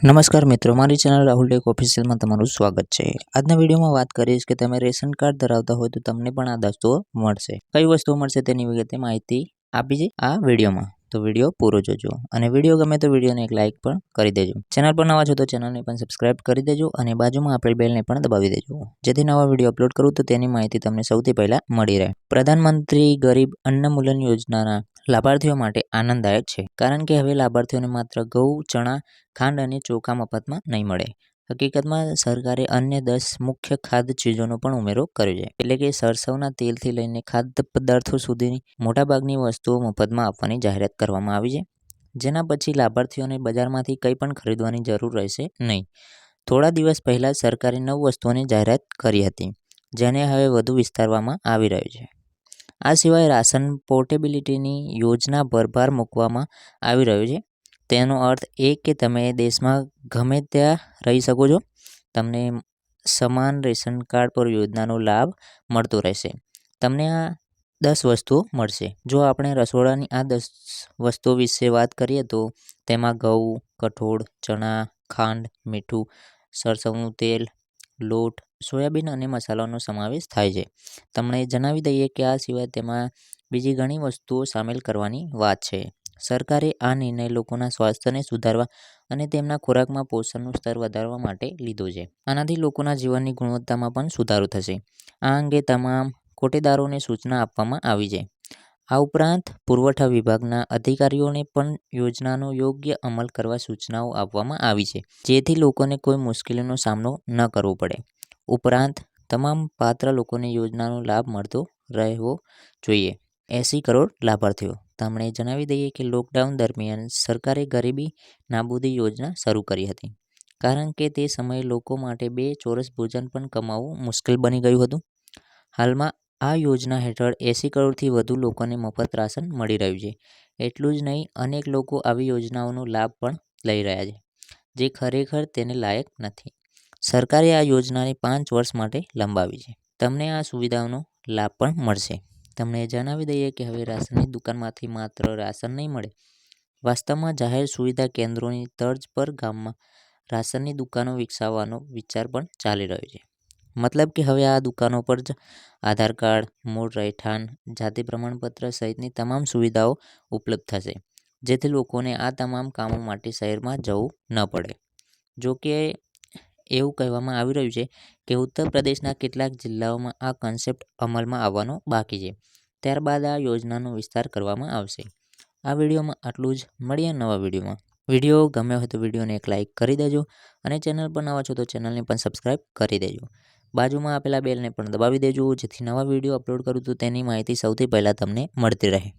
નમસ્કાર મિત્રો, મારી ચેનલ રાહુલ ટેક ઓફિશિયલમાં તમારું સ્વાગત છે. આજના વિડીયોમાં વાત કરીશ કે તમે રેશન કાર્ડ ધરાવતા હોય તો તમને પણ આ વસ્તુઓ મળશે. કઈ વસ્તુઓ મળશે તેની વિગતે માહિતી આપી છે આ વિડીયોમાં. તો વીડિયો પૂરો જોજો અને વીડિયો ગમે તો વિડીયોને એક લાઇક પણ કરી દેજો. ચેનલ પર નવા છો તો ચેનલને પણ સબસ્ક્રાઇબ કરી દેજો અને બાજુમાં આપેલ બેલને પણ દબાવી દેજો. જેથી નવા વીડિયો અપલોડ કરું તો તેની માહિતી તમને સૌથી પહેલાં મળી રહે. પ્રધાનમંત્રી ગરીબ અન્નમૂલન યોજનાના લાભાર્થીઓ માટે આનંદદાયક છે. કારણ કે હવે લાભાર્થીઓને માત્ર ઘઉં ચણા, ખાંડ અને ચોખા મફતમાં નહીં મળે. હકીકતમાં, સરકારે અન્ય દસ મુખ્ય ખાદ્ય ચીજોનો પણ ઉમેરો કર્યો છે. એટલે કે સરસવના તેલથી લઈને ખાદ્ય પદાર્થો સુધીની મોટાભાગની વસ્તુઓ મફતમાં આપવાની જાહેરાત કરવામાં આવી છે. જેના પછી લાભાર્થીઓને બજારમાંથી કંઈ પણ ખરીદવાની જરૂર રહેશે નહીં. થોડા દિવસ પહેલાં સરકારે નવ વસ્તુઓની જાહેરાત કરી હતી, જેને હવે વધુ વિસ્તારવામાં આવી રહ્યું છે. આ સિવાય રાશન પોર્ટેબિલિટીની યોજના પર ભાર મૂકવામાં આવી રહ્યો છે. તેનો અર્થ એ કે તમે દેશમાં ગમે ત્યાં રહી શકો છો, તમને સમાન રેશન કાર્ડ પર યોજનાનો લાભ મળતો રહેશે. તમને આ દસ વસ્તુઓ મળશે. જો આપણે રસોડાની આ દસ વસ્તુઓ વિશે વાત કરીએ તો તેમાં ઘઉં, કઠોળ, ચણા, ખાંડ, મીઠું, સરસવનું તેલ લોટ, સોયાબીન અને મસાલાનો સમાવેશ થાય છે. તમને જણાવી દઈએ કે આ સિવાય તેમાં બીજી ઘણી વસ્તુઓ સામેલ કરવાની વાત છે. સરકારે આ નિર્ણય લોકોના સ્વાસ્થ્યને સુધારવા અને તેમના ખોરાકમાં પોષણનું સ્તર વધારવા માટે લીધો છે. આનાથી લોકોના જીવનની ગુણવત્તામાં પણ સુધારો થશે. આ અંગે તમામ કોટેદારોને સૂચના આપવામાં આવી છે. આ ઉપરાંત પુરવઠા વિભાગના અધિકારીઓને પણ યોજનાનો યોગ્ય અમલ કરવા સૂચનાઓ આપવામાં આવી છે, જેથી લોકોને કોઈ મુશ્કેલીનો સામનો ન કરવો પડે. ઉપરાંત, તમામ પાત્ર લોકોને યોજનાનો લાભ મળતો રહેવો જોઈએ. એંસી કરોડ લાભાર્થીઓ. તમને જણાવી દઈએ કે લોકડાઉન દરમિયાન સરકારે ગરીબી નાબૂદી યોજના શરૂ કરી હતી. કારણ કે તે સમયે લોકો માટે બે ચોરસ ભોજન પણ કમાવવું મુશ્કેલ બની ગયું હતું. હાલમાં આ યોજના હેઠળ એંસી કરોડથી વધુ લોકોને મફત રાશન મળી રહ્યું છે. એટલું જ નહીં, અનેક લોકો આવી યોજનાઓનો લાભ પણ લઈ રહ્યા છે, જે ખરેખર તેને લાયક નથી. સરકારે આ યોજનાને પાંચ વર્ષ માટે લંબાવી છે. તમને આ સુવિધાઓનો લાભ પણ મળશે. તમને જણાવી દઈએ કે હવે રાશનની દુકાનમાંથી માત્ર રાશન નહીં મળે, વાસ્તવમાં જાહેર સુવિધા કેન્દ્રોની તર્જ પર ગામમાં રાશનની દુકાનો વિકસાવવાનો વિચાર પણ ચાલી રહ્યો છે. મતલબ કે હવે આ દુકાનો પર જ આધાર કાર્ડ, મૂળ રહેઠાણ, જાતિ પ્રમાણપત્ર સહિતની તમામ સુવિધાઓ ઉપલબ્ધ થશે, જેથી લોકોને આ તમામ કામો માટે શહેરમાં જવું ન પડે. જો કે એવું કહેવામાં આવી રહ્યું છે કે ઉત્તર પ્રદેશના કેટલાક જિલ્લાઓમાં આ કન્સેપ્ટ અમલમાં આવવાનો બાકી છે. ત્યારબાદ આ યોજનાનો વિસ્તાર કરવામાં આવશે. આ વિડીયોમાં આટલું જ. મળીએ નવા વિડીયોમાં. વીડિયો ગમ્યો હોય તો વિડીયોને એક લાઇક કરી દેજો અને ચેનલ પર નવા છો તો ચેનલને પણ સબસ્ક્રાઈબ કરી દેજો. બાજુમાં આપેલા બેલને પણ દબાવી દેજો, જેથી નવા વીડિયો અપલોડ કરું તો તેની માહિતી સૌથી પહેલાં તમને મળતી રહે.